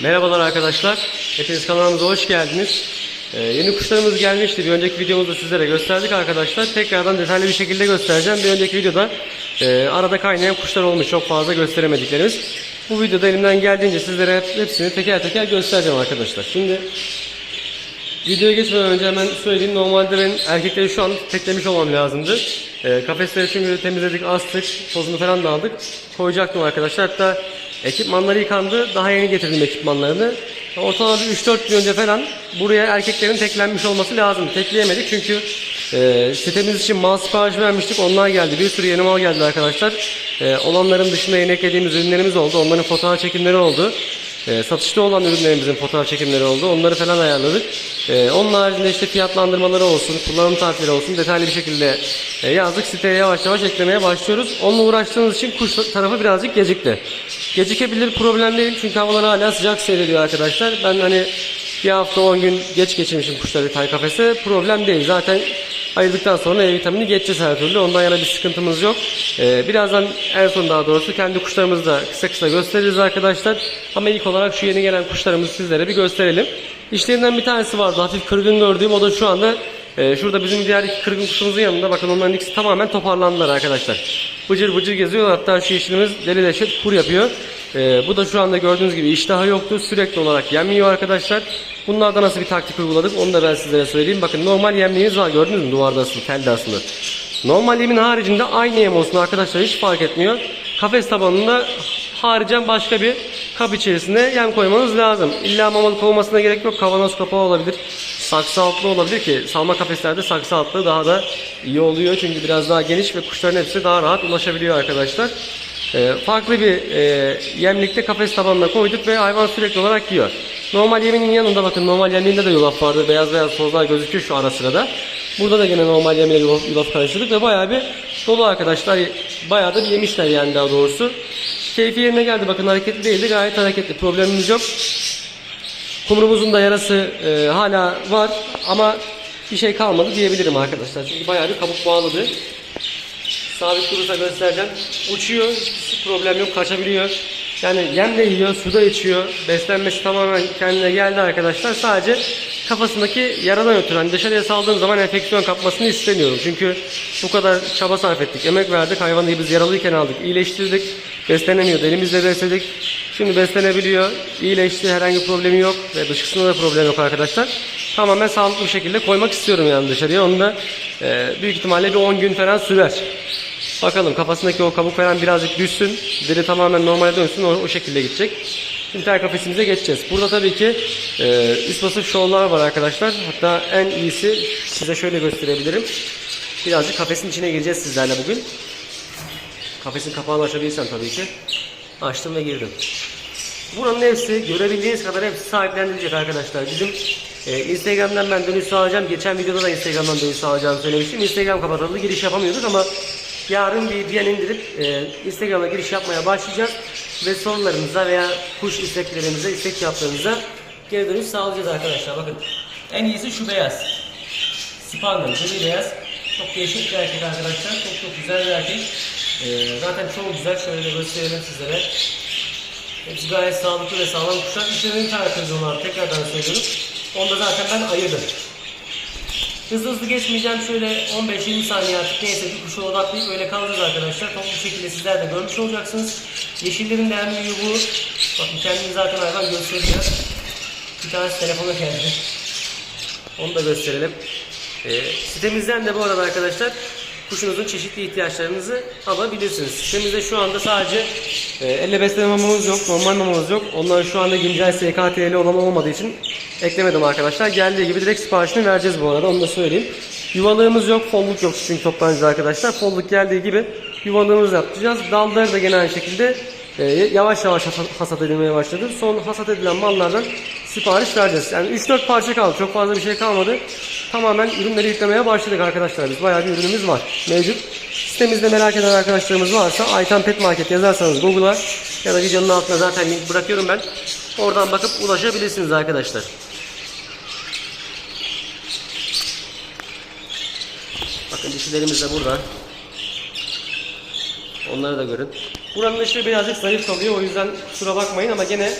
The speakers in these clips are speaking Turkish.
Merhabalar arkadaşlar. Hepiniz kanalımıza hoş geldiniz. Ee, yeni kuşlarımız gelmişti. Bir önceki videomuzda sizlere gösterdik arkadaşlar. Tekrardan detaylı bir şekilde göstereceğim. Bir önceki videoda e, arada kaynayan kuşlar olmuş. Çok fazla gösteremediklerimiz. Bu videoda elimden geldiğince sizlere hep- hepsini teker teker göstereceğim arkadaşlar. Şimdi Videoya geçmeden önce hemen söyleyeyim. Normalde ben erkekleri şu an teklemiş olmam lazımdı. Ee, kafesleri çünkü temizledik, astık, tozunu falan da aldık. Koyacaktım arkadaşlar. Hatta ekipmanları yıkandı. Daha yeni getirdim ekipmanlarını. Ortalama bir 3-4 gün önce falan buraya erkeklerin teklenmiş olması lazım. Tekleyemedik çünkü e, sitemiz için mal siparişi vermiştik. Onlar geldi. Bir sürü yeni mal geldi arkadaşlar. E, olanların dışında yeni eklediğimiz ürünlerimiz oldu. Onların fotoğraf çekimleri oldu. E, satışta olan ürünlerimizin fotoğraf çekimleri oldu. Onları falan ayarladık. E, onun haricinde işte fiyatlandırmaları olsun, kullanım tarifleri olsun detaylı bir şekilde e, yazdık. Siteye yavaş yavaş eklemeye başlıyoruz. Onunla uğraştığımız için kuş tarafı birazcık gecikti. Gecikebilir problem değil çünkü havalar hala sıcak seyrediyor arkadaşlar. Ben hani bir hafta 10 gün geç geçirmişim kuşları tay kafese. Problem değil. Zaten ayırdıktan sonra E vitamini geçeceğiz her türlü. Ondan yana bir sıkıntımız yok. Ee, birazdan en son daha doğrusu kendi kuşlarımızı da kısa kısa gösteririz arkadaşlar. Ama ilk olarak şu yeni gelen kuşlarımızı sizlere bir gösterelim. İşlerinden bir tanesi vardı. Hafif kırgın gördüğüm. O da şu anda e, şurada bizim diğer iki kırgın kuşumuzun yanında. Bakın onların ikisi tamamen toparlandılar arkadaşlar. Bıcır bıcır geziyorlar. Hatta şu yeşilimiz deli deşet kur yapıyor. Ee, bu da şu anda gördüğünüz gibi iştahı yoktu. Sürekli olarak yemiyor arkadaşlar. Bunlarda nasıl bir taktik uyguladık onu da ben sizlere söyleyeyim. Bakın normal yemliğimiz var gördünüz mü duvarda asılı, telde asılı. Normal yemin haricinde aynı yem olsun arkadaşlar hiç fark etmiyor. Kafes tabanında haricen başka bir kap içerisine yem koymanız lazım. İlla mamalık olmasına gerek yok. Kavanoz kapağı olabilir. Saksı altlı olabilir ki salma kafeslerde saksı altlı daha da iyi oluyor. Çünkü biraz daha geniş ve kuşların hepsi daha rahat ulaşabiliyor arkadaşlar. Ee, farklı bir e, yemlikte kafes tabanına koyduk ve hayvan sürekli olarak yiyor. Normal yeminin yanında bakın normal yemliğinde de yulaf vardı. Beyaz beyaz tozlar gözüküyor şu ara sırada. Burada da gene normal yemle yulaf, yulaf karıştırdık ve bayağı bir dolu arkadaşlar. Bayağı da yemişler yani daha doğrusu. Keyfi yerine geldi bakın hareketli değildi gayet hareketli problemimiz yok. Kumrumuzun da yarası e, hala var ama bir şey kalmadı diyebilirim arkadaşlar. Çünkü bayağı bir kabuk bağladı. Sabit durursa göstereceğim. Uçuyor, hiçbir problem yok, kaçabiliyor. Yani yem de yiyor, su da içiyor. Beslenmesi tamamen kendine geldi arkadaşlar. Sadece kafasındaki yaradan ötürü. Hani dışarıya saldığım zaman enfeksiyon kapmasını istemiyorum. Çünkü bu kadar çaba sarf ettik, emek verdik. Hayvanı biz yaralıyken aldık, iyileştirdik. Beslenemiyordu, elimizle besledik. Şimdi beslenebiliyor, iyileşti, herhangi bir problemi yok. Ve dışkısında da problem yok arkadaşlar. Tamamen sağlıklı bir şekilde koymak istiyorum yani dışarıya. Onu da e, büyük ihtimalle bir 10 gün falan sürer. Bakalım kafasındaki o kabuk falan birazcık düşsün. Deri tamamen normale dönsün. O, o şekilde gidecek. Şimdi kafesimize geçeceğiz. Burada tabii ki e, üst basıp şovlar var arkadaşlar. Hatta en iyisi size şöyle gösterebilirim. Birazcık kafesin içine gireceğiz sizlerle bugün. Kafesin kapağını açabilirsem tabii ki. Açtım ve girdim. Buranın hepsi görebildiğiniz kadar hepsi sahiplendirilecek arkadaşlar. Bizim e, Instagram'dan ben dönüş sağlayacağım. Geçen videoda da Instagram'dan dönüş sağlayacağımı söylemiştim. Instagram kapatıldı. Giriş yapamıyorduk ama yarın bir VPN indirip e, Instagram'a giriş yapmaya başlayacağız. Ve sorularımıza veya kuş isteklerimize, istek cevaplarımıza geri dönüş sağlayacağız arkadaşlar. Bakın en iyisi şu beyaz. Spangle, gri beyaz. Çok değişik bir erkek arkadaşlar. Çok çok güzel bir erkek. E, zaten çok güzel. Şöyle gösterelim sizlere. Hepsi gayet sağlıklı ve sağlam kuşlar. İçlerinin karakteri onlar tekrardan söylüyorum. Onu da zaten ben ayırdım. Hızlı hızlı geçmeyeceğim. Şöyle 15-20 saniye artık neyse bir kuşa odaklayıp öyle kalacağız arkadaşlar. Toplu şekilde sizler de görmüş olacaksınız. Yeşillerin de en büyüğü bu. Bakın kendini zaten hayvan gösteriyor. Bir tanesi telefona geldi. Onu da gösterelim. Ee, sitemizden de bu arada arkadaşlar kuşunuzun çeşitli ihtiyaçlarınızı alabilirsiniz. Sitemizde şu anda sadece e, elle besleme mamamız yok, normal mamamız yok. Onların şu anda güncel SKT'li olan olmadığı için eklemedim arkadaşlar. Geldiği gibi direkt siparişini vereceğiz bu arada onu da söyleyeyim. Yuvalığımız yok, folluk yok çünkü toplanacağız arkadaşlar. Folluk geldiği gibi yuvalığımızı yapacağız. Dalları da gene aynı şekilde e, yavaş yavaş hasat- edilmeye başladı. Son hasat edilen mallardan sipariş vereceğiz. Yani 3-4 parça kaldı. Çok fazla bir şey kalmadı. Tamamen ürünleri yüklemeye başladık arkadaşlar. Biz bayağı bir ürünümüz var. Mevcut. Sitemizde merak eden arkadaşlarımız varsa Aytan Pet Market yazarsanız Google'a ya da videonun altına zaten link bırakıyorum ben. Oradan bakıp ulaşabilirsiniz arkadaşlar. Bakın dişilerimiz de burada. Onları da görün. Buranın ışığı birazcık zayıf kalıyor. O yüzden kusura bakmayın ama gene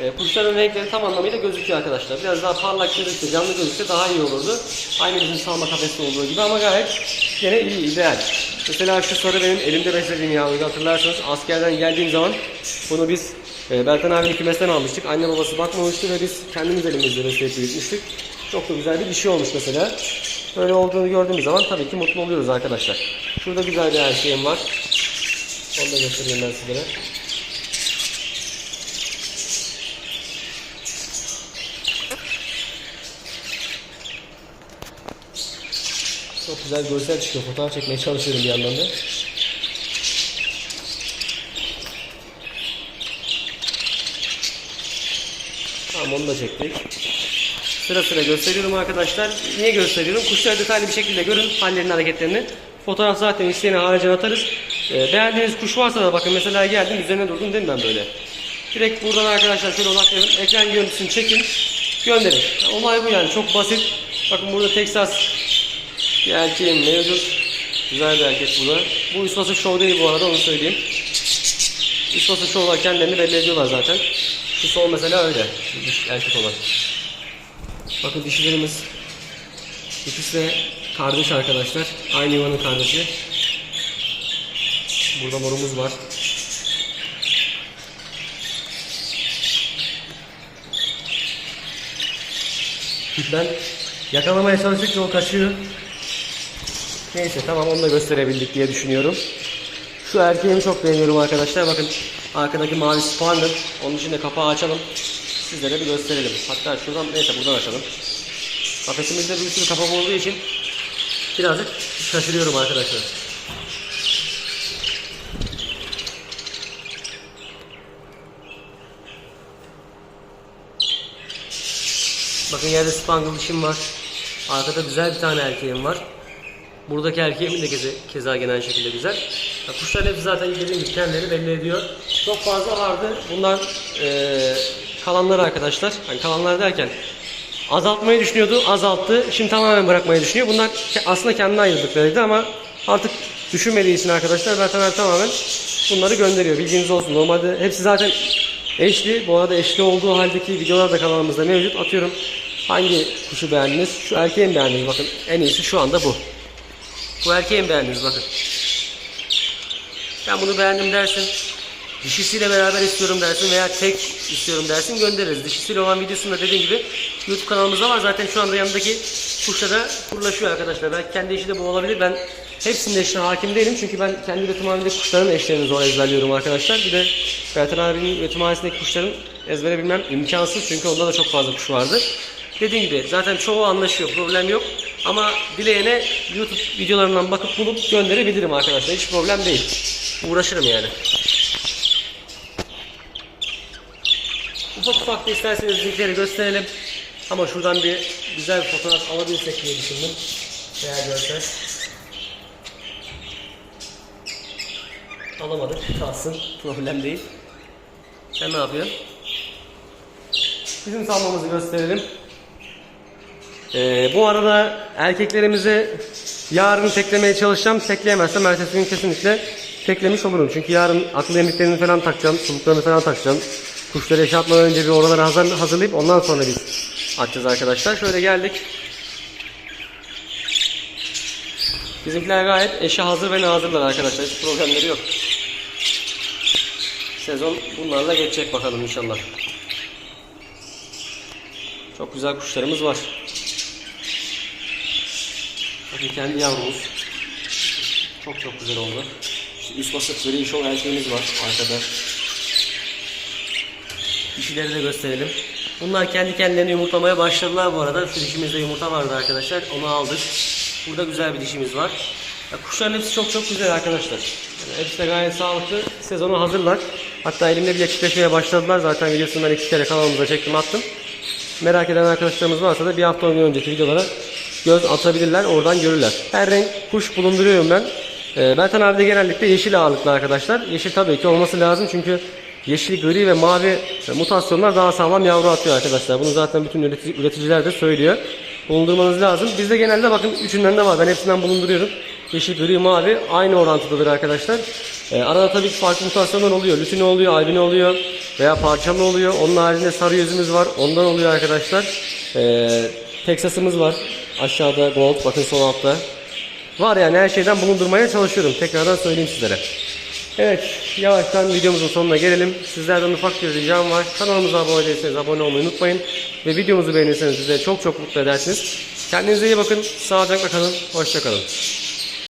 e, kuşların renkleri tam anlamıyla gözüküyor arkadaşlar. Biraz daha parlak gözükse, canlı gözükse daha iyi olurdu. Aynı bizim salma kafeste olduğu gibi ama gayet gene iyi, ideal. Mesela şu sarı benim elimde beslediğim yavruydu hatırlarsanız. Askerden geldiğim zaman bunu biz e, Bertan abinin kümesten almıştık. Anne babası bakmamıştı ve biz kendimiz elimizde besleyip büyütmüştük. Çok da güzel bir dişi olmuş mesela. Böyle olduğunu gördüğümüz zaman tabii ki mutlu oluyoruz arkadaşlar. Şurada güzel bir erkeğim var. Onu da göstereyim ben sizlere. Çok güzel görsel çıkıyor. Fotoğraf çekmeye çalışıyorum bir yandan da. Tamam onu da çektik. Sıra sıra gösteriyorum arkadaşlar. Niye gösteriyorum? Kuşları detaylı bir şekilde görün hallerini hareketlerini. Fotoğraf zaten isteyene haricen atarız. Ee, beğendiğiniz kuş varsa da bakın mesela geldim üzerine durdum değil mi ben böyle. Direkt buradan arkadaşlar şöyle odaklayalım. Ekran görüntüsünü çekin. Gönderin. Olay bu yani çok basit. Bakın burada Texas bir erkeğim mevcut. Güzel bir erkek bu da. Bu Üsvası Show değil bu arada onu söyleyeyim. Üsvası Show'lar kendilerini belli ediyorlar zaten. Şu sol mesela öyle. Diş erkek olan. Bakın dişilerimiz ikisi de kardeş arkadaşlar. Aynı yuvanın kardeşi. Burada morumuz var. Ben yakalamaya çalıştıkça o kaçıyor. Neyse tamam onu da gösterebildik diye düşünüyorum. Şu erkeğimi çok beğeniyorum arkadaşlar. Bakın arkadaki mavi spanner. Onun için de kapağı açalım. Sizlere bir gösterelim. Hatta şuradan neyse buradan açalım. Kafesimizde bir sürü kapak olduğu için birazcık şaşırıyorum arkadaşlar. Bakın yerde spangle dişim var. Arkada güzel bir tane erkeğim var. Buradaki erkeğimin de keza, keza genel şekilde güzel. Ya kuşların hepsi zaten dediğim gibi kendileri belli ediyor. Çok fazla vardı. Bunlar eee kalanlar arkadaşlar. Hani kalanlar derken azaltmayı düşünüyordu, azalttı. Şimdi tamamen bırakmayı düşünüyor. Bunlar aslında kendine ayırdıklarıydı ama artık düşünmediği için arkadaşlar Bertan abi tamamen bunları gönderiyor. Bilginiz olsun. Normalde hepsi zaten eşli. Bu arada eşli olduğu haldeki videolar da kanalımızda mevcut. Atıyorum hangi kuşu beğendiniz? Şu erkeği beğendiniz? Bakın en iyisi şu anda bu. Bu erkeği mi beğendiniz? Bakın. Ben bunu beğendim dersin. Dişisiyle beraber istiyorum dersin veya tek istiyorum dersin göndeririz. Dişisiyle olan videosunda dediğim gibi YouTube kanalımızda var. Zaten şu anda yanındaki kuşlara kurlaşıyor arkadaşlar. Belki kendi eşi de bu olabilir. Ben hepsinin eşine hakim değilim. Çünkü ben kendi üretimhanemdeki kuşların eşlerini zor ezberliyorum arkadaşlar. Bir de Bertan abinin üretimhanesindeki kuşların ezbere bilmem imkansız. Çünkü onda da çok fazla kuş vardı. Dediğim gibi zaten çoğu anlaşıyor. Problem yok. Ama dileyene YouTube videolarından bakıp bulup gönderebilirim arkadaşlar. Hiç problem değil. Uğraşırım yani. Ufak ufak da isterseniz linkleri gösterelim. Ama şuradan bir güzel bir fotoğraf alabilirsek diye düşündüm. Veya görsel. Alamadık. Kalsın. Problem değil. Sen ne yapıyorsun? Bizim salmamızı gösterelim. Ee, bu arada erkeklerimize yarın teklemeye çalışacağım. Tekleyemezsem ertesi gün kesinlikle teklemiş olurum. Çünkü yarın akıl emliklerini falan takacağım. Suluklarını falan takacağım. Kuşları eşatmadan önce bir oraları hazır, hazırlayıp ondan sonra biz açacağız arkadaşlar. Şöyle geldik. Bizimkiler gayet eşe hazır ve nazırlar arkadaşlar. Hiç problemleri yok. Sezon bunlarla geçecek bakalım inşallah. Çok güzel kuşlarımız var. Bakın kendi yavrumuz. Çok çok güzel oldu. İşte üst basık gri şov erkeğimiz var arkada. Dişileri de gösterelim. Bunlar kendi kendilerini yumurtlamaya başladılar bu arada. Şu dişimizde yumurta vardı arkadaşlar. Onu aldık. Burada güzel bir dişimiz var. Ya kuşların hepsi çok çok güzel arkadaşlar. Yani hepsi de gayet sağlıklı. Sezonu hazırlar. Hatta elimde bile çiftleşmeye başladılar. Zaten videosunu ben iki kere kanalımıza çektim attım. Merak eden arkadaşlarımız varsa da bir hafta önceki videolara göz atabilirler. Oradan görürler. Her renk kuş bulunduruyorum ben. Ee, Bertan abi de genellikle yeşil ağırlıklı arkadaşlar. Yeşil tabii ki olması lazım çünkü yeşil, gri ve mavi mutasyonlar daha sağlam yavru atıyor arkadaşlar. Bunu zaten bütün üretici- üreticiler de söylüyor. Bulundurmanız lazım. Bizde genelde bakın üçünden de var. Ben hepsinden bulunduruyorum. Yeşil, gri, mavi aynı orantıdadır arkadaşlar. E, arada tabii ki farklı mutasyonlar oluyor. Lütino oluyor, albino oluyor veya parçalı oluyor. Onun haricinde sarı yüzümüz var. Ondan oluyor arkadaşlar. E, Texas'ımız var. Aşağıda gold bakın sol altta. Var yani her şeyden bulundurmaya çalışıyorum. Tekrardan söyleyeyim sizlere. Evet yavaştan videomuzun sonuna gelelim. Sizlerden ufak bir ricam var. Kanalımıza abone değilseniz abone olmayı unutmayın. Ve videomuzu beğenirseniz bize çok çok mutlu edersiniz. Kendinize iyi bakın. Sağlıcakla kalın. Hoşça kalın.